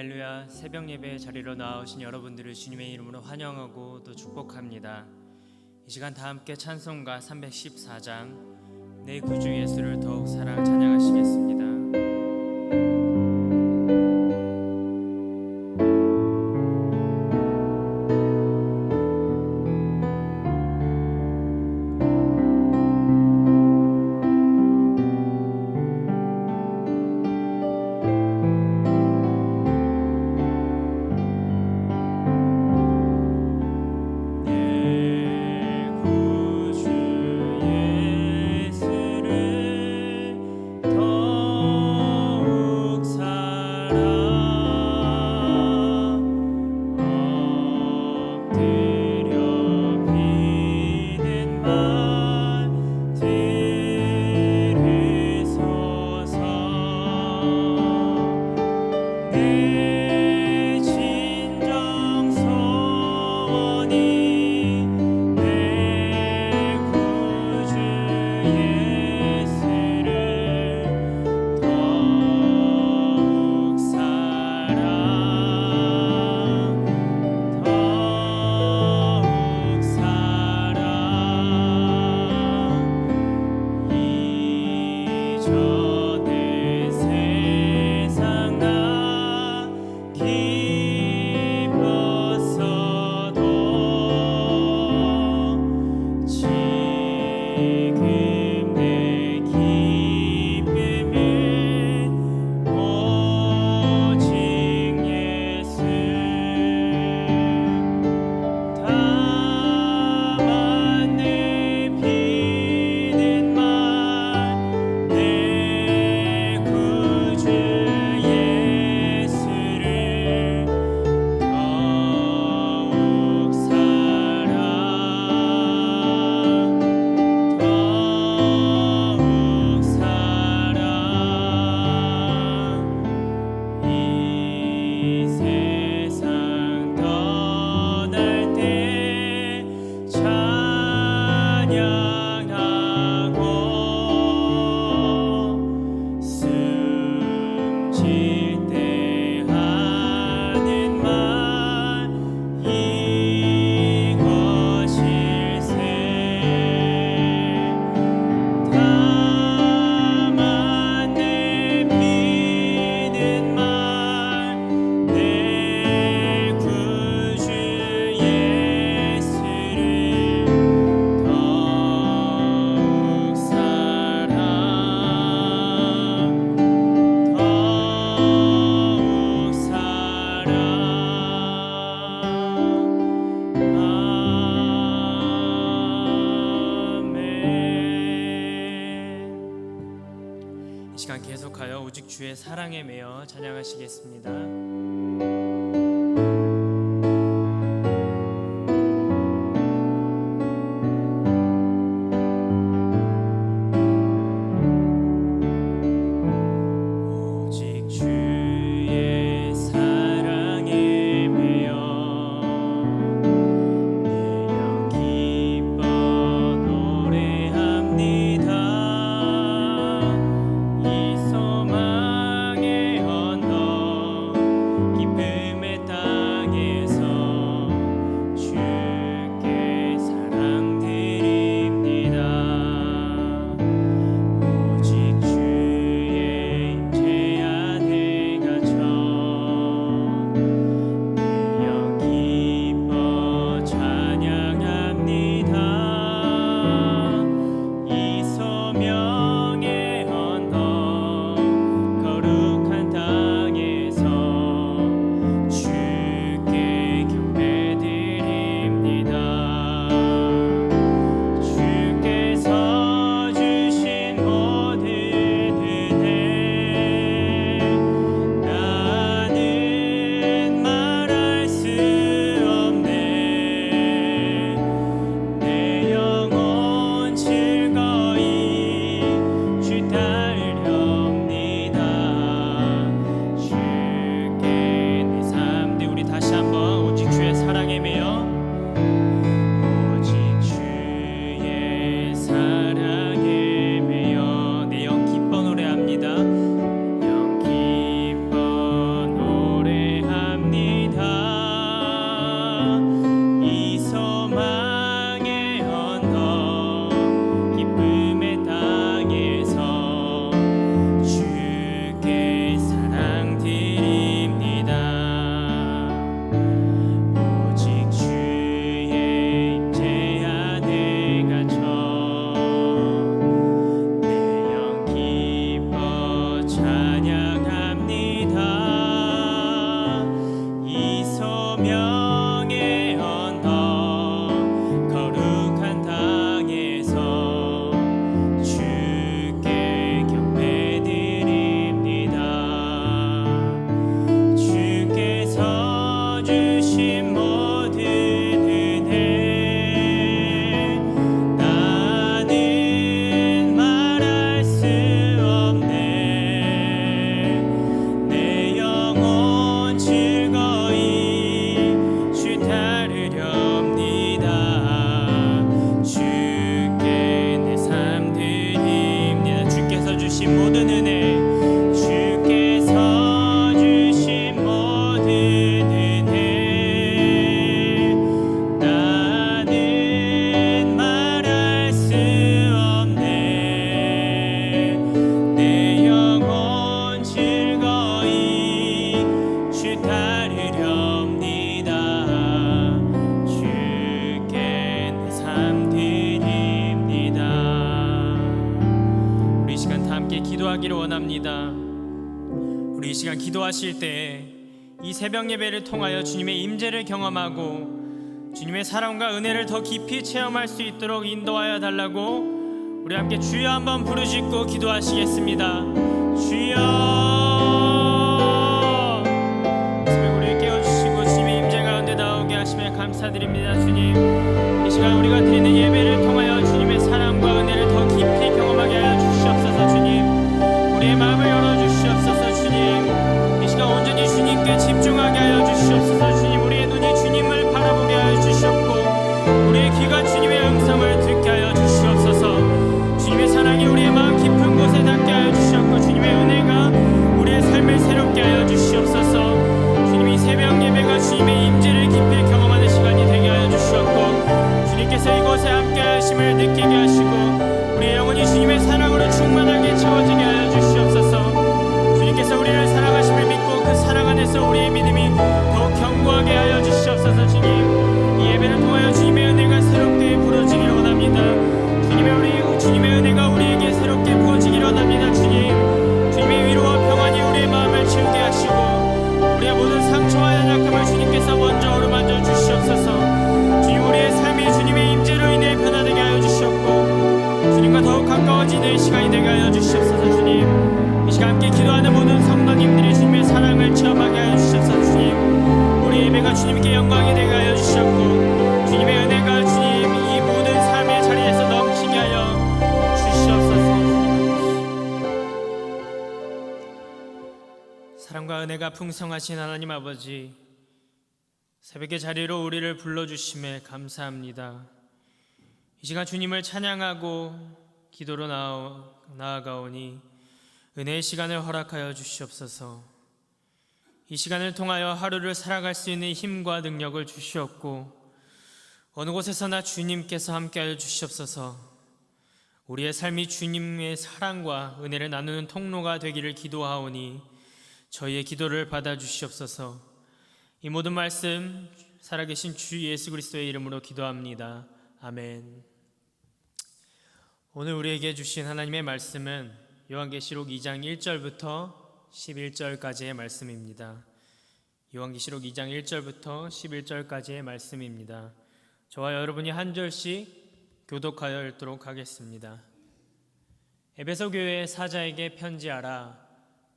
할렐루야 새벽 예배 자리로 나오신 여러분들을 주님의 이름으로 환영하고 또 축복합니다. 이 시간 다 함께 찬송가 314장 내 구주 예수를 더욱 사랑 찬양하시겠습니다. 계속하여 오직 주의 사랑에 매여 찬양하시겠습니다. 기도하실 때이 새벽 예배를 통하여 주님의 임재를 경험하고 주님의 사랑과 은혜를 더 깊이 체험할 수 있도록 인도하여 달라고 우리 함께 주여 한번 부르짖고 기도하시겠습니다. 주여 새벽 우리를 깨워주시고 주님의 임재 가운데 나오게 하시며 감사드립니다 주님 이 시간 우리가 드리는 예배를 통하여 성하신 하나님 아버지 새벽의 자리로 우리를 불러주심에 감사합니다. 이 시간 주님을 찬양하고 기도로 나아, 나아가오니 은혜의 시간을 허락하여 주시옵소서. 이 시간을 통하여 하루를 살아갈 수 있는 힘과 능력을 주시옵고 어느 곳에서나 주님께서 함께하여 주시옵소서. 우리의 삶이 주님의 사랑과 은혜를 나누는 통로가 되기를 기도하오니 저희의 기도를 받아 주시옵소서. 이 모든 말씀 살아계신 주 예수 그리스도의 이름으로 기도합니다. 아멘. 오늘 우리에게 주신 하나님의 말씀은 요한계시록 2장 1절부터 11절까지의 말씀입니다. 요한계시록 2장 1절부터 11절까지의 말씀입니다. 저와 여러분이 한 절씩 교독하여 읽도록 하겠습니다. 에베소 교회 사자에게 편지하라.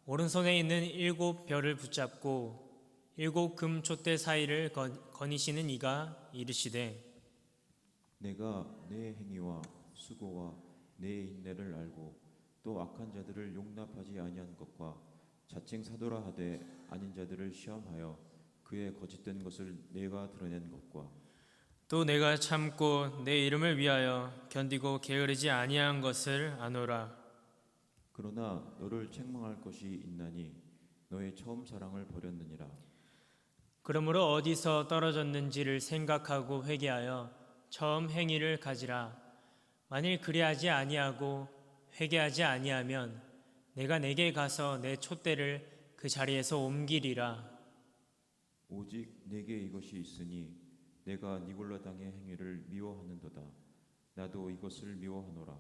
오른손에 있는 일곱 별을 붙잡고 일곱 금 촛대 사이를 건- 거니시는 이가 이르시되 내가 내 행위와 수고와 내 인내를 알고 또 악한 자들을 용납하지 아니한 것과 자칭 사도라 하되 아닌 자들을 시험하여 그의 거짓된 것을 내가 드러낸 것과 또 내가 참고 내 이름을 위하여 견디고 게으르지 아니한 것을 아노라 그러나 너를 책망할 것이 있나니 너의 처음 사랑을 버렸느니라. 그러므로 어디서 떨어졌는지를 생각하고 회개하여 처음 행위를 가지라. 만일 그리하지 아니하고 회개하지 아니하면 내가 내게 가서 내 촛대를 그 자리에서 옮기리라. 오직 내게 이것이 있으니 내가 니골라 당의 행위를 미워하는도다. 나도 이것을 미워하노라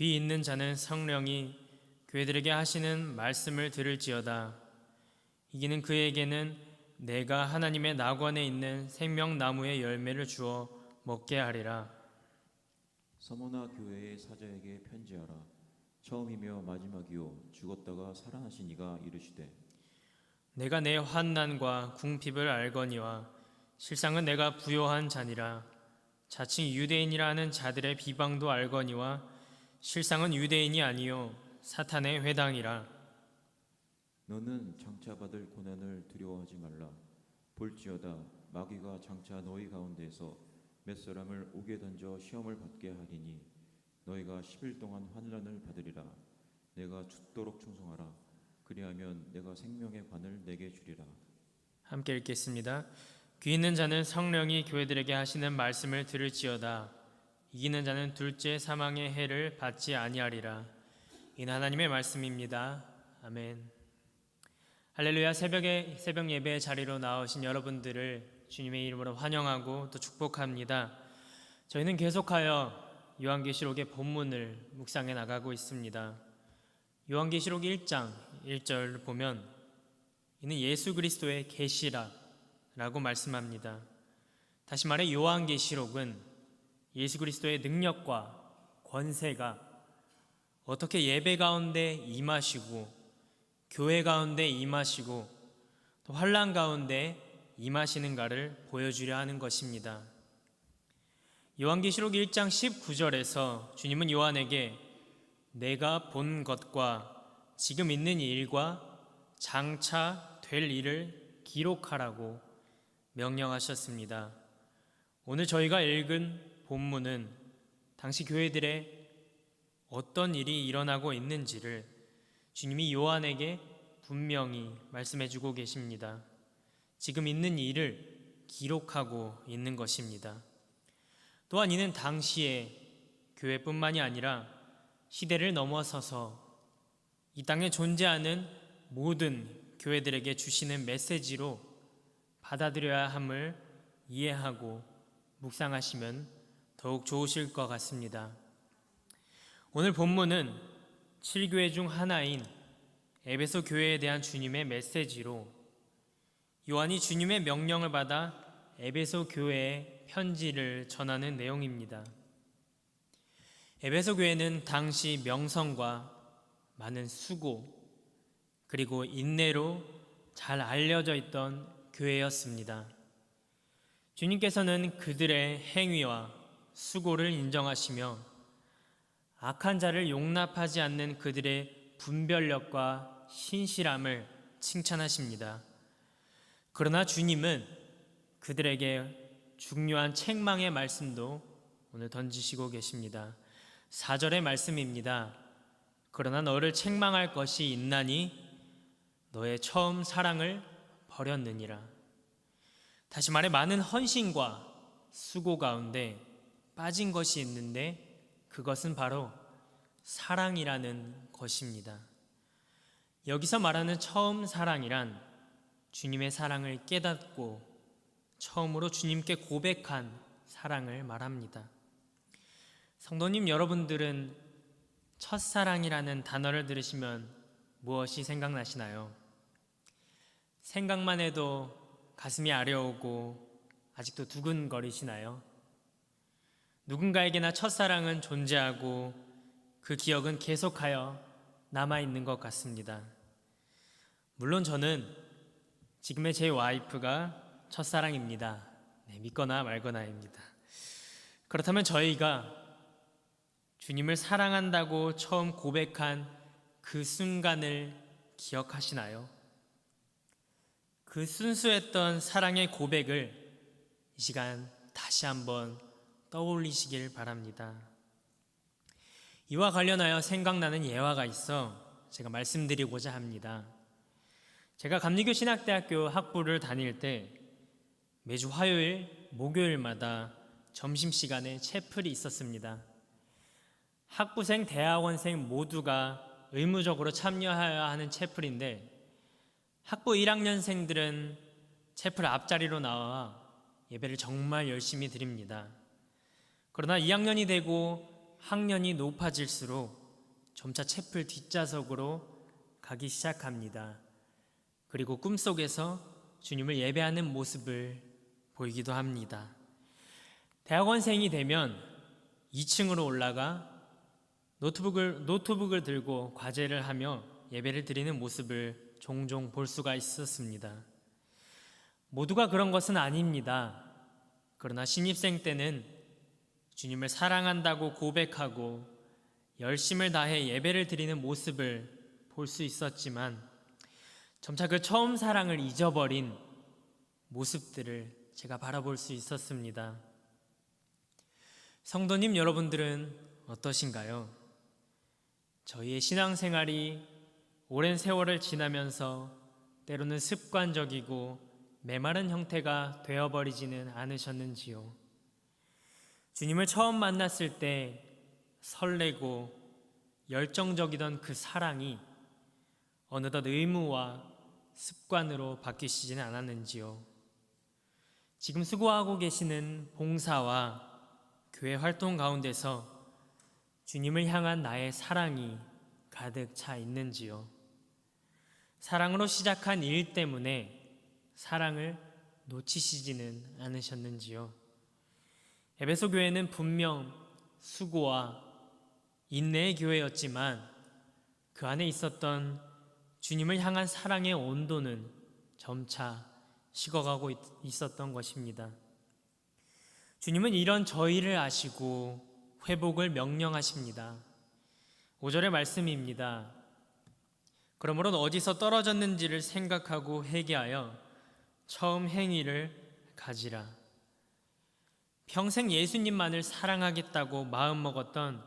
귀 있는 자는 성령이 교회들에게 하시는 말씀을 들을지어다. 이기는 그에게는 내가 하나님의 낙원에 있는 생명나무의 열매를 주어 먹게 하리라. 서머나 교회의 사자에게 편지하라 처음이며 마지막이요 죽었다가 살아나신 이가 이르시되 내가 내 환난과 궁핍을 알거니와 실상은 내가 부요한 자니라. 자칭 유대인이라 하는 자들의 비방도 알거니와 실상은 유대인이 아니요 사탄의 회당이라. 너는 장차 받을 고난을 두려워하지 말라 볼지어다 마귀가 장차 너희 가운데에서 몇 사람을 옥에 던져 시험을 받게 하리니 너희가 10일 동안 환난을 받으리라 내가 죽도록 충성하라 그리하면 내가 생명의 관을 내게 주리라 함께 읽겠습니다. 귀 있는 자는 성령이 교회들에게 하시는 말씀을 들을지어다. 이기는 자는 둘째 사망의 해를 받지 아니하리라. 이는 하나님의 말씀입니다. 아멘. 할렐루야 새벽에 새벽 예배 자리로 나오신 여러분들을 주님의 이름으로 환영하고 또 축복합니다. 저희는 계속하여 요한계시록의 본문을 묵상해 나가고 있습니다. 요한계시록 1장 1절 보면 이는 예수 그리스도의 계시라라고 말씀합니다. 다시 말해 요한계시록은 예수 그리스도의 능력과 권세가 어떻게 예배 가운데 임하시고 교회 가운데 임하시고 또 환란 가운데 임하시는가를 보여주려 하는 것입니다. 요한계시록 1장 19절에서 주님은 요한에게 내가 본 것과 지금 있는 일과 장차 될 일을 기록하라고 명령하셨습니다. 오늘 저희가 읽은 본문은 당시 교회들의 어떤 일이 일어나고 있는지를 주님이 요한에게 분명히 말씀해 주고 계십니다. 지금 있는 일을 기록하고 있는 것입니다. 또한 이는 당시에 교회뿐만이 아니라 시대를 넘어서서 이 땅에 존재하는 모든 교회들에게 주시는 메시지로 받아들여야 함을 이해하고 묵상하시면 더욱 좋으실 것 같습니다. 오늘 본문은 7교회 중 하나인 에베소 교회에 대한 주님의 메시지로 요한이 주님의 명령을 받아 에베소 교회에 편지를 전하는 내용입니다. 에베소 교회는 당시 명성과 많은 수고 그리고 인내로 잘 알려져 있던 교회였습니다. 주님께서는 그들의 행위와 수고를 인정하시며 악한 자를 용납하지 않는 그들의 분별력과 신실함을 칭찬하십니다. 그러나 주님은 그들에게 중요한 책망의 말씀도 오늘 던지시고 계십니다. 4절의 말씀입니다. 그러나 너를 책망할 것이 있나니 너의 처음 사랑을 버렸느니라. 다시 말해 많은 헌신과 수고 가운데 빠진 것이 있는데 그것은 바로 사랑이라는 것입니다. 여기서 말하는 처음 사랑이란 주님의 사랑을 깨닫고 처음으로 주님께 고백한 사랑을 말합니다. 성도님 여러분들은 첫사랑이라는 단어를 들으시면 무엇이 생각나시나요? 생각만 해도 가슴이 아려오고 아직도 두근거리시나요? 누군가에게나 첫사랑은 존재하고 그 기억은 계속하여 남아있는 것 같습니다. 물론 저는 지금의 제 와이프가 첫사랑입니다. 네, 믿거나 말거나입니다. 그렇다면 저희가 주님을 사랑한다고 처음 고백한 그 순간을 기억하시나요? 그 순수했던 사랑의 고백을 이 시간 다시 한번 떠올리시길 바랍니다. 이와 관련하여 생각나는 예화가 있어 제가 말씀드리고자 합니다. 제가 감리교 신학대학교 학부를 다닐 때 매주 화요일, 목요일마다 점심시간에 채플이 있었습니다. 학부생, 대학원생 모두가 의무적으로 참여해야 하는 채플인데 학부 1학년생들은 채플 앞자리로 나와 예배를 정말 열심히 드립니다. 그러나 2학년이 되고 학년이 높아질수록 점차 채플 뒷좌석으로 가기 시작합니다. 그리고 꿈속에서 주님을 예배하는 모습을 보이기도 합니다. 대학원생이 되면 2층으로 올라가 노트북을, 노트북을 들고 과제를 하며 예배를 드리는 모습을 종종 볼 수가 있었습니다. 모두가 그런 것은 아닙니다. 그러나 신입생 때는 주님을 사랑한다고 고백하고 열심을 다해 예배를 드리는 모습을 볼 수 있었지만 점차 그 처음 사랑을 잊어버린 모습들을 제가 바라볼 수 있었습니다. 성도님 여러분들은 어떠신가요? 저희의 신앙생활이 오랜 세월을 지나면서 때로는 습관적이고 메마른 형태가 되어버리지는 않으셨는지요? 주님을 처음 만났을 때 설레고 열정적이던 그 사랑이 어느덧 의무와 습관으로 바뀌시지는 않았는지요? 지금 수고하고 계시는 봉사와 교회 활동 가운데서 주님을 향한 나의 사랑이 가득 차 있는지요? 사랑으로 시작한 일 때문에 사랑을 놓치시지는 않으셨는지요? 에베소 교회는 분명 수고와 인내의 교회였지만 그 안에 있었던 주님을 향한 사랑의 온도는 점차 식어가고 있- 있었던 것입니다. 주님은 이런 저희를 아시고 회복을 명령하십니다. 5절의 말씀입니다. 그러므로 어디서 떨어졌는지를 생각하고 회개하여 처음 행위를 가지라. 평생 예수님만을 사랑하겠다고 마음먹었던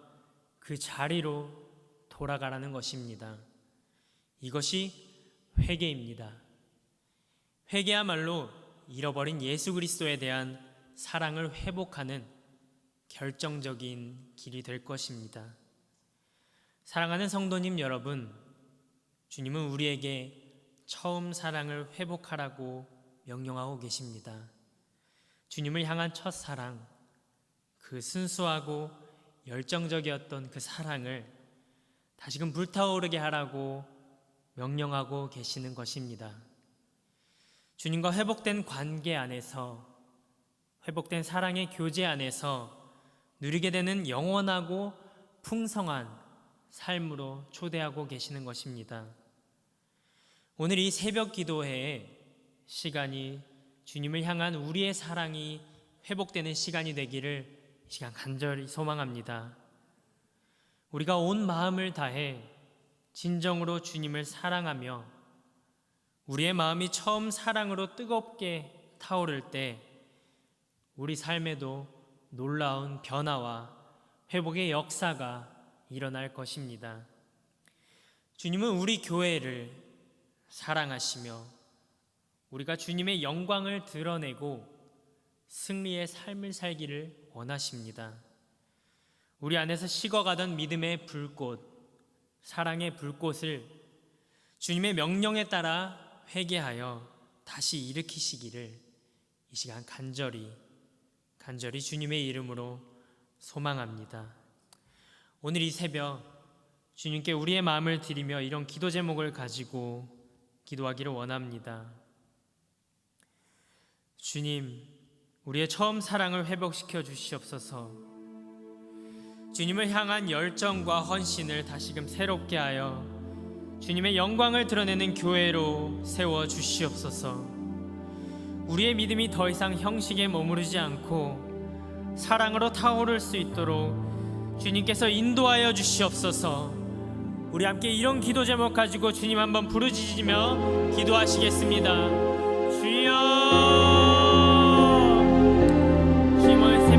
그 자리로 돌아가라는 것입니다. 이것이 회개입니다. 회개야말로 잃어버린 예수 그리스도에 대한 사랑을 회복하는 결정적인 길이 될 것입니다. 사랑하는 성도님 여러분, 주님은 우리에게 처음 사랑을 회복하라고 명령하고 계십니다. 주님을 향한 첫 사랑, 그 순수하고 열정적이었던 그 사랑을 다시금 불타오르게 하라고 명령하고 계시는 것입니다. 주님과 회복된 관계 안에서 회복된 사랑의 교제 안에서 누리게 되는 영원하고 풍성한 삶으로 초대하고 계시는 것입니다. 오늘 이 새벽 기도회에 시간이 주님을 향한 우리의 사랑이 회복되는 시간이 되기를 이 시간 간절히 소망합니다. 우리가 온 마음을 다해 진정으로 주님을 사랑하며 우리의 마음이 처음 사랑으로 뜨겁게 타오를 때 우리 삶에도 놀라운 변화와 회복의 역사가 일어날 것입니다. 주님은 우리 교회를 사랑하시며 우리가 주님의 영광을 드러내고 승리의 삶을 살기를 원하십니다. 우리 안에서 식어가던 믿음의 불꽃, 사랑의 불꽃을 주님의 명령에 따라 회개하여 다시 일으키시기를 이 시간 간절히 간절히 주님의 이름으로 소망합니다. 오늘 이 새벽 주님께 우리의 마음을 드리며 이런 기도 제목을 가지고 기도하기를 원합니다. 주님, 우리의 처음 사랑을 회복시켜 주시옵소서. 주님을 향한 열정과 헌신을 다시금 새롭게 하여 주님의 영광을 드러내는 교회로 세워 주시옵소서. 우리의 믿음이 더 이상 형식에 머무르지 않고 사랑으로 타오를 수 있도록 주님께서 인도하여 주시옵소서. 우리 함께 이런 기도 제목 가지고 주님 한번 부르짖으며 기도하시겠습니다.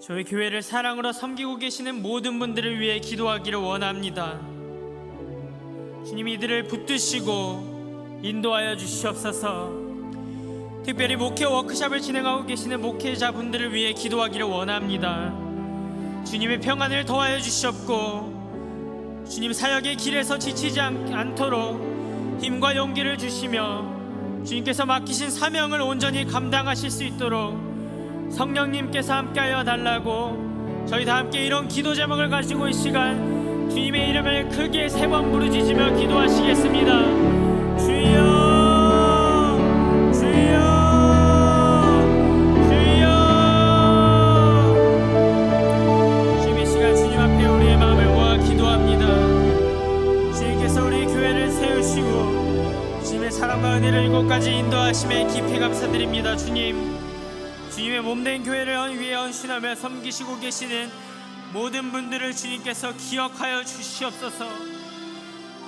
저희 교회를 사랑으로 섬기고 계시는 모든 분들을 위해 기도하기를 원합니다. 주님 이들을 붙드시고 인도하여 주시옵소서. 특별히 목회 워크숍을 진행하고 계시는 목회자분들을 위해 기도하기를 원합니다. 주님의 평안을 더하여 주시옵고 주님 사역의 길에서 지치지 않, 않도록 힘과 용기를 주시며 주님께서 맡기신 사명을 온전히 감당하실 수 있도록 성령님께서 함께하여 달라고 저희 다 함께 이런 기도 제목을 가지고 이 시간 주님의 이름을 크게 세 번 부르짖으며 기도하시겠습니다. 주여 사랑과 은혜를 이곳까지 인도하심에 깊이 감사드립니다. 주님, 주님의 몸된 교회를 위해 헌신하며 섬기시고 계시는 모든 분들을 주님께서 기억하여 주시옵소서.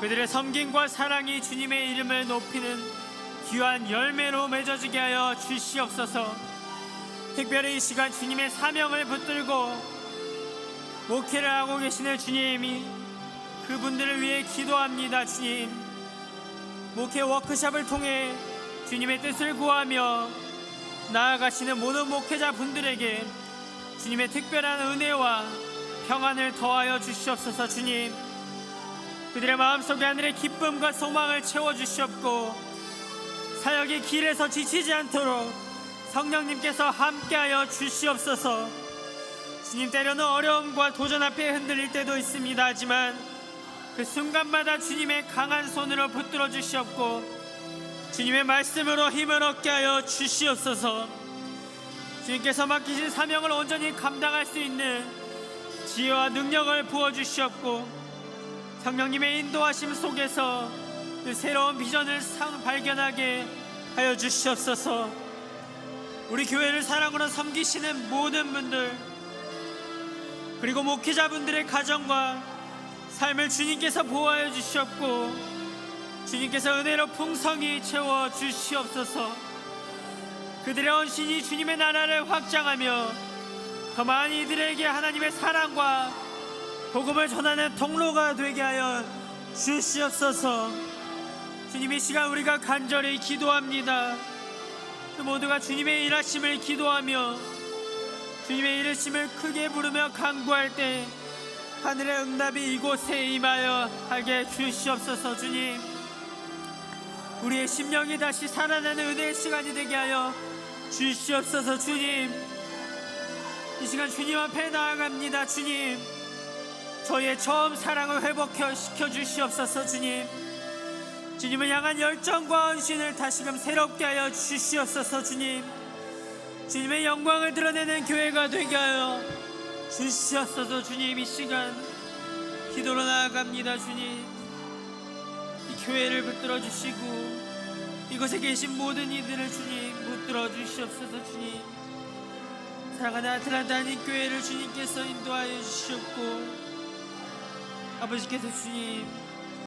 그들의 섬김과 사랑이 주님의 이름을 높이는 귀한 열매로 맺어지게 하여 주시옵소서. 특별히 이 시간 주님의 사명을 붙들고 목회를 하고 계시는 주님이 그분들을 위해 기도합니다, 주님. 목회 워크숍을 통해 주님의 뜻을 구하며 나아가시는 모든 목회자 분들에게 주님의 특별한 은혜와 평안을 더하여 주시옵소서, 주님. 그들의 마음속에 하늘의 기쁨과 소망을 채워 주시옵고 사역의 길에서 지치지 않도록 성령님께서 함께하여 주시옵소서. 주님 때로는 어려움과 도전 앞에 흔들릴 때도 있습니다. 하지만 그 순간마다 주님의 강한 손으로 붙들어 주시옵고 주님의 말씀으로 힘을 얻게 하여 주시옵소서. 주님께서 맡기신 사명을 온전히 감당할 수 있는 지혜와 능력을 부어 주시옵고 성령님의 인도하심 속에서 그 새로운 비전을 상 발견하게 하여 주시옵소서. 우리 교회를 사랑으로 섬기시는 모든 분들 그리고 목회자분들의 가정과 삶을 주님께서 보호하여 주시옵고 주님께서 은혜로 풍성히 채워 주시옵소서. 그들의 헌신이 주님의 나라를 확장하며 더 많은 이들에게 하나님의 사랑과 복음을 전하는 통로가 되게 하여 주시옵소서. 주님 이 시간 우리가 간절히 기도합니다. 그 모두가 주님의 일하심을 기도하며 주님의 이르심을 크게 부르며 간구할 때 하늘의 응답이 이곳에 임하여 하게 주시옵소서 주님 우리의 심령이 다시 살아나는 은혜의 시간이 되게 하여 주시옵소서 주님. 이 시간 주님 앞에 나아갑니다 주님. 저의 처음 사랑을 회복시켜 주시옵소서 주님. 주님을 향한 열정과 헌신을 다시금 새롭게 하여 주시옵소서 주님. 주님의 영광을 드러내는 교회가 되게 하여 주시옵소서 주님 이 시간. 기도로 나아갑니다 주님. 이 교회를 붙들어 주시고 이곳에 계신 모든 이들을 주님 붙들어 주시옵소서 주님. 사랑하는 아틀란타 한인 교회를 주님께서 인도하여 주시옵고 아버지께서 주님